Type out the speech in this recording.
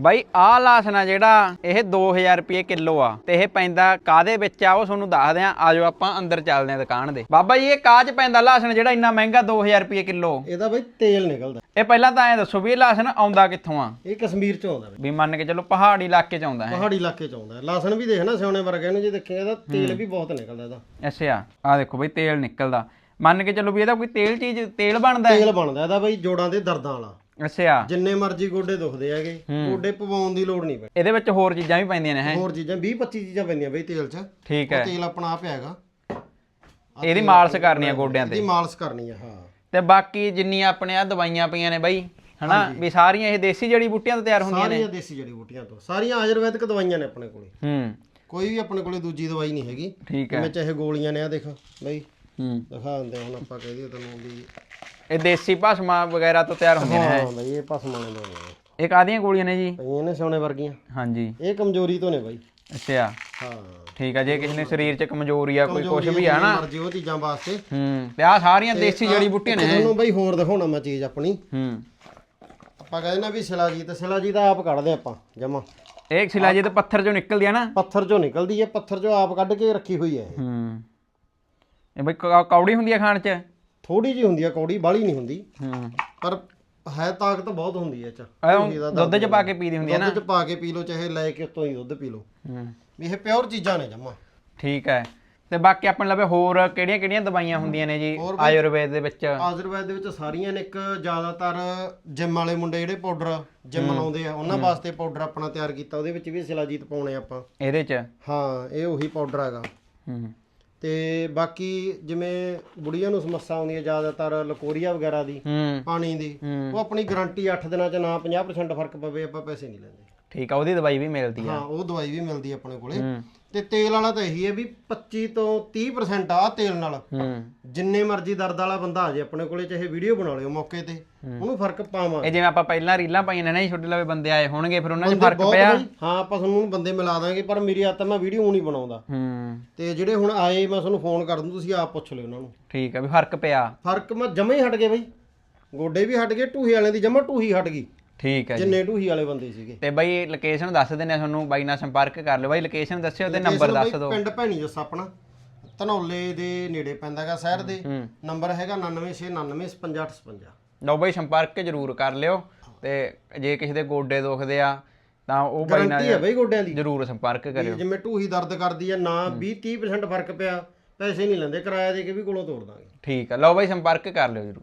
ਬਾਈ ਆਹ ਲਾਸਣਾ ਜਿਹੜਾ ਇਹ 2000 ਰੁਪਏ ਕਿਲੋ ਆ ਤੇ ਇਹ ਪੈਂਦਾ ਕਾਦੇ ਵਿੱਚ ਆ ਉਹ ਤੁਹਾਨੂੰ ਦੱਸਦੇ ਆ ਆਜੋ ਆਪਾਂ ਅੰਦਰ ਚੱਲਦੇ ਆ ਦੁਕਾਨ ਦੇ। ਬਾਬਾ ਜੀ ਇਹ ਕਾਜ ਪੈਂਦਾ ਲਾਸਣ ਜਿਹੜਾ ਇੰਨਾ ਮਹਿੰਗਾ 2000 ਰੁਪਏ ਕਿਲੋ? ਇਹਦਾ ਬਈ ਤੇਲ ਨਿਕਲਦਾ। ਇਹ ਪਹਿਲਾਂ ਤਾਂ ਐਂ ਦੱਸੋ ਵੀ ਇਹ ਲਾਸਣ ਆਉਂਦਾ ਕਿੱਥੋਂ ਆ? ਇਹ ਕਸ਼ਮੀਰ ਚ ਆਉਂਦਾ ਬਈ। ਵੀ ਮੰਨ ਕੇ ਚਲੋ ਪਹਾੜੀ ਇਲਾਕੇ ਚ ਆਉਂਦਾ ਹੈ ਪਹਾੜੀ ਇਲਾਕੇ ਚ ਆਉਂਦਾ। ਲਸਣ ਵੀ ਦੇਖ ਨਾ ਸਿਉਣੇ ਵਰਗਾ ਇਹਨੂੰ ਜੇ ਦੇਖੇ ਇਹਦਾ ਤੇਲ ਵੀ ਬਹੁਤ ਨਿਕਲਦਾ ਇਹਦਾ। ਅੱਛਾ ਆ ਦੇਖੋ ਬਈ ਤੇਲ ਨਿਕਲਦਾ। ਮੰਨ ਕੇ ਚਲੋ ਵੀ ਇਹਦਾ ਕੋਈ ਤੇਲ ਚੀਜ਼ ਤੇਲ ਬਣਦਾ ਹੈ? ਤੇਲ ਬਣਦਾ ਇਹਦਾ ਬਈ ਜੋੜਾਂ ਦੇ ਦਰਦਾਂ ਵਾਲਾ। ਅੱਛਾ। ਜਿੰਨੇ ਮਰਜ਼ੀ ਗੋਡੇ ਦੁਖਦੇ ਹੈਗੇ ਗੋਡੇ ਪਵਾਉਣ ਦੀ ਲੋੜ ਨਹੀਂ ਪਈ ਇਹਦੇ ਵਿੱਚ ਹੋਰ ਚੀਜ਼ਾਂ ਵੀ ਪੈਂਦੀਆਂ ਨੇ ਹੈ। ਹੋਰ ਚੀਜ਼ਾਂ 20 25 ਚੀਜ਼ਾਂ ਪੈਂਦੀਆਂ ਬਈ ਤੇਲ 'ਚ। ਠੀਕ ਹੈ। ਤੇਲ ਆਪਣਾ ਆਪ ਹੈਗਾ। ਇਹਦੀ ਮਾਲਸ਼ ਕਰਨੀ ਆ ਗੋਡਿਆਂ ਤੇ। ਇਹਦੀ ਮਾਲਿਸ਼ ਕਰਨੀ ਆ ਹਾਂ। ਤੇ ਬਾਕੀ ਜਿੰਨੀਆਂ ਆਪਣੇ ਆ ਦਵਾਈਆਂ ਪਈਆਂ ਨੇ ਬਾਈ ਹਨਾ? ਵੀ ਸਾਰੀਆਂ ਇਹ ਦੇਸੀ ਜੜੀ ਬੂਟੀਆਂ ਤੋਂ ਤਿਆਰ ਹੁੰਦੀਆਂ ਨੇ। ਸਾਰੀਆਂ ਦੇਸੀ ਜੜੀ ਬੂਟੀਆਂ ਤੋਂ। ਸਾਰੀਆਂ ਆਯੁਰਵੈਦਿਕ ਦਵਾਈਆਂ ਨੇ ਆਪਣੇ ਕੋਲੇ। ਹੂੰ। ਕੋਈ ਵੀ ਆਪਣੇ ਕੋਲੇ ਦੂਜੀ ਦਵਾਈ ਨਹੀਂ ਹੈਗੀ। ਠੀਕ ਹੈ। ਜਿਵੇਂ ਚਾਹੇ ਗੋਲੀਆਂ ਨੇ ਆ ਦੇਖ ਬਈ। ਹੂੰ। ਦਿਖਾ ਦਿੰਦੇ ਹੁਣ ਆਪਾਂ ਕਹਿ ਦਈਏ ਤੈਨੂੰ ਵੀ ਇਹ ਦੇਸੀ ਭਸਮਾ ਵਗੈਰਾ ਤੋਂ ਤਿਆਰ ਹੁੰਦੀਆਂ ਨੇ ਹਾਂ? ਬਈ ਇਹ ਪਸਮਾਂ ਨੇ ਦਵਾਈਆਂ ਇਹ ਕਾਦੀਆਂ ਗੋਲੀਆਂ ਨੇ ਜੀ? ਪਈਆਂ ਨੇ ਸੋਨੇ ਵਰਗੀਆਂ। ਹਾਂਜੀ। ਇਹ ਕਮਜ਼ੋਰੀ ਤੋਂ ਨੇ ਬਾਈ। ਅੱਛਾ। ਹਾਂ। ਠੀਕ ਆ ਜੇ ਕਿਸੇ ਨੇ ਸਰੀਰ 'ਚ ਕਮਜ਼ੋਰੀ ਆ ਕੋਈ ਕੁਝ ਵੀ ਆ ਨਾ। ਮਰਜ਼ੀ ਉਹ ਚੀਜ਼ਾਂ ਵਾਸਤੇ। ਹੂੰ ਤੇ ਆ ਸਾਰੀਆਂ ਦੇਸੀ ਜੜੀ ਬੂਟੀਆਂ ਨੇ ਤੁਹਾਨੂੰ ਬਈ ਹੋਰ ਦਿਖਾਉਣਾ ਮੈਂ ਚੀਜ਼ ਆਪਣੀ। ਹੂੰ। ਆਪਾਂ ਕਹਿੰਦੇ ਨਾ ਵੀ ਸਿਲਾਜੀਤ ਸਿਲਾਜੀਤ ਆਪ ਕੱਢਦੇ ਆਪਾਂ ਜਮਾ। ਇਹ ਸਿਲਾਜੀ ਤੇ ਪੱਥਰ ਚੋਂ ਨਿਕਲਦੀ ਆ ਨਾ? ਪੱਥਰ ਚੋਂ ਨਿਕਲਦੀ ਹੈ ਪੱਥਰ ਚੋਂ ਆਪ ਕੱਢ ਕੇ ਰੱਖੀ ਹੋਈ ਹੈ ਇਹ। ਹੂੰ। ਇਹ ਬਈ ਕੌੜੀ ਹੁੰਦੀ ਆ ਖਾਣ 'ਚ? ਥੋੜੀ ਜੀ ਹੁੰਦੀ ਹੈ ਕੌੜੀ ਬਾਹਲੀ ਨਹੀਂ ਹੁੰਦੀ। ਹੂੰ। ਪਰ ਹੈ ਤਾਕਤ ਬਹੁਤ ਹੁੰਦੀ ਹੈ ਇਹ ਚ। ਦੁੱਧ 'ਚ ਪਾ ਕੇ ਪੀਦੀ ਹੁੰਦੀ ਆ ਨਾ। ਦੁੱਧ ਚ ਪਾ ਕੇ ਪੀ ਲਓ ਚਾਹੇ ਲੈ ਕੇ ਉੱਤੋਂ ਹੀ ਦੁੱਧ ਪੀ ਲਓ। ਹੂੰ। ਵੀ ਇਹ ਪਿਓਰ ਚੀਜ਼ਾਂ ਨੇ ਜਮਾ। ਠੀਕ ਹੈ ਤੇ ਬਾਕੀ ਆਪਣੇ ਲਵੇ ਹੋਰ ਕਿਹੜੀਆਂ ਕਿਹੜੀਆਂ ਦਵਾਈਆਂ ਹੁੰਦੀਆਂ ਨੇ ਜੀ? ਆਯੁਰਵੇਦ ਦੇ ਵਿੱਚ। ਆਯੁਰਵੈਦ ਦੇ ਵਿੱਚ ਸਾਰੀਆਂ ਨੇ। ਇੱਕ ਜ਼ਿਆਦਾਤਰ ਜਿਮ ਵਾਲੇ ਮੁੰਡੇ ਜਿਹੜੇ ਪਾਊਡਰ ਜਿਮ ਲਾਉਂਦੇ ਆ ਉਹਨਾਂ ਵਾਸਤੇ ਪਾਊਡਰ ਆਪਣਾ ਤਿਆਰ ਕੀਤਾ। ਉਹਦੇ ਵਿੱਚ ਵੀ ਸਿਲਾਜੀਤ ਪਾਉਣੇ ਆਪਾਂ। ਇਹਦੇ 'ਚ? ਹਾਂ ਇਹ ਉਹੀ ਪਾਊਡਰ ਹੈਗਾ। ਹੂੰ। ਤੇ ਬਾਕੀ ਜਿਵੇਂ ਬੁੜੀਆਂ ਨੂੰ ਸਮੱਸਿਆ ਆਉਂਦੀ ਹੈ ਜ਼ਿਆਦਾਤਰ ਲਕੋਰੀਆ ਵਗੈਰਾ ਦੀ ਹੂੰ। ਪਾਣੀ ਦੀ ਉਹ ਆਪਣੀ ਗਾਰੰਟੀ 8 ਦਿਨਾਂ ਚ ਨਾ 50% ਫ਼ਰਕ ਪਵੇ ਆਪਾਂ ਪੈਸੇ ਨਹੀਂ ਲੈਂਦੇ। ਠੀਕ ਆ ਉਹਦੀ ਦਵਾਈ ਵੀ ਮਿਲਦੀ ਆ। ਹਾਂ ਉਹ ਦਵਾਈ ਵੀ ਮਿਲਦੀ ਹੈ ਆਪਣੇ ਕੋਲੇ। ਹੂੰ। ਤੇ ਤੇਲ ਵਾਲਾ ਤਾਂ ਇਹੀ ਹੈ ਵੀ 25 ਤੋਂ 30% ਆ ਤੇਲ ਨਾਲ। ਹੂੰ। ਜਿੰਨੇ ਮਰਜ਼ੀ ਦਰਦ ਵਾਲਾ ਬੰਦਾ ਆ ਜੇ ਆਪਣੇ ਕੋਲੇ ਚਾਹੇ ਵੀਡੀਓ ਬਣਾ ਲਿਓ ਮੌਕੇ ਤੇ ਉਹਨੂੰ ਫ਼ਰਕ ਪਾਵਾਂਗੇ ਇਹ ਜਿਵੇਂ ਆਪਾਂ ਪਹਿਲਾਂ ਰੀਲਾਂ ਪਾਈਆਂ ਨੇ ਨਾ ਜੀ ਛੋਟੇ ਲਵੇ ਬੰਦੇ ਆਏ ਹੋਣਗੇ ਫਿਰ ਉਹਨਾਂ 'ਚ ਫ਼ਰਕ ਬਹੁਤ ਪਿਆ। ਬਈ, ਹਾਂ ਆਪਾਂ ਤੁਹਾਨੂੰ ਬੰਦੇ ਮਿਲਾ ਦਾਂਗੇ ਪਰ ਮੇਰੀ ਆਦਤ ਆ, ਮੈਂ ਵੀਡੀਓ ਨਹੀਂ ਬਣਾਉਂਦਾ। ਹੂੰ। ਤੇ ਜਿਹੜੇ ਹੁਣ ਆਏ ਮੈਂ ਤੁਹਾਨੂੰ ਫੋਨ ਕਰ ਦੂੰ ਤੁਸੀਂ ਆਪ ਪੁੱਛ ਲਿਓ ਉਹਨਾਂ ਨੂੰ। ਠੀਕ ਆ ਵੀ ਫ਼ਰਕ ਪਿਆ। ਫ਼ਰਕ ਮੈਂ ਜਮੇ ਹੀ ਹਟ ਗਏ ਬਈ। ਗੋਡੇ ਵੀ ਹਟ ਗਏ ਢੂਹੀ ਵਾਲਿਆਂ ਦੀ ਜਮਾ ਢੂਹੀ ਹਟ ਗਈ। ਠੀਕ ਹੈ ਜੀ ਜਿੰਨੇ ਢੂਹੀ ਵਾਲੇ ਬੰਦੇ ਸੀਗੇ। ਤੇ ਬਾਈ ਲੋਕੇਸ਼ਨ ਦੱਸ ਦਿੰਦੇ ਆ ਤੁਹਾਨੂੰ ਬਾਈ ਨਾਲ ਸੰਪਰਕ ਕਰ ਲਿਓ। ਬਾਈ ਲੋਕੇਸ਼ਨ ਦੱਸਿਓ ਤੇ ਨੰਬਰ ਦੱਸ ਦਿਓ। ਪਿੰਡ ਭੈਣੀ ਜੱਸਾ ਆਪਣਾ। ਧਨੌਲੇ ਦੇ ਨੇੜੇ ਪੈਂਦਾਗਾ ਸ਼ਹਿਰ ਦੇ। ਨੰਬਰ ਹੈਗਾ 9699555856 ਲਓ ਬਾਈ ਸੰਪਰਕ ਜ਼ਰੂਰ ਕਰ ਲਿਓ ਤੇ ਜੇ ਕਿਸੇ ਦੇ ਗੋਡੇ ਦੁਖਦੇ ਆ ਤਾਂ ਉਹ ਬਾਈ ਨਾਲ ਗਾਰੰਟੀ ਹੈ ਬਈ ਗੋਡਿਆਂ ਦੀ। ਜ਼ਰੂਰ ਸੰਪਰਕ ਕਰਿਓ। ਜਿਵੇਂ ਢੂਹੀ ਦਰਦ ਕਰਦੀ ਹੈ। ਨਾ 20 30% ਫ਼ਰਕ ਪਿਆ ਪੈਸੇ ਨਹੀਂ ਲੈਂਦੇ ਕਿਰਾਇਆ ਦੇ ਕੇ ਵੀ ਕੋਲੋਂ ਤੋੜ ਦਾਂਗੇ। ਠੀਕ ਆ। ਲਓ ਬਾਈ ਸੰਪਰਕ ਕਰ ਲਿਓ ਜ਼ਰੂਰ।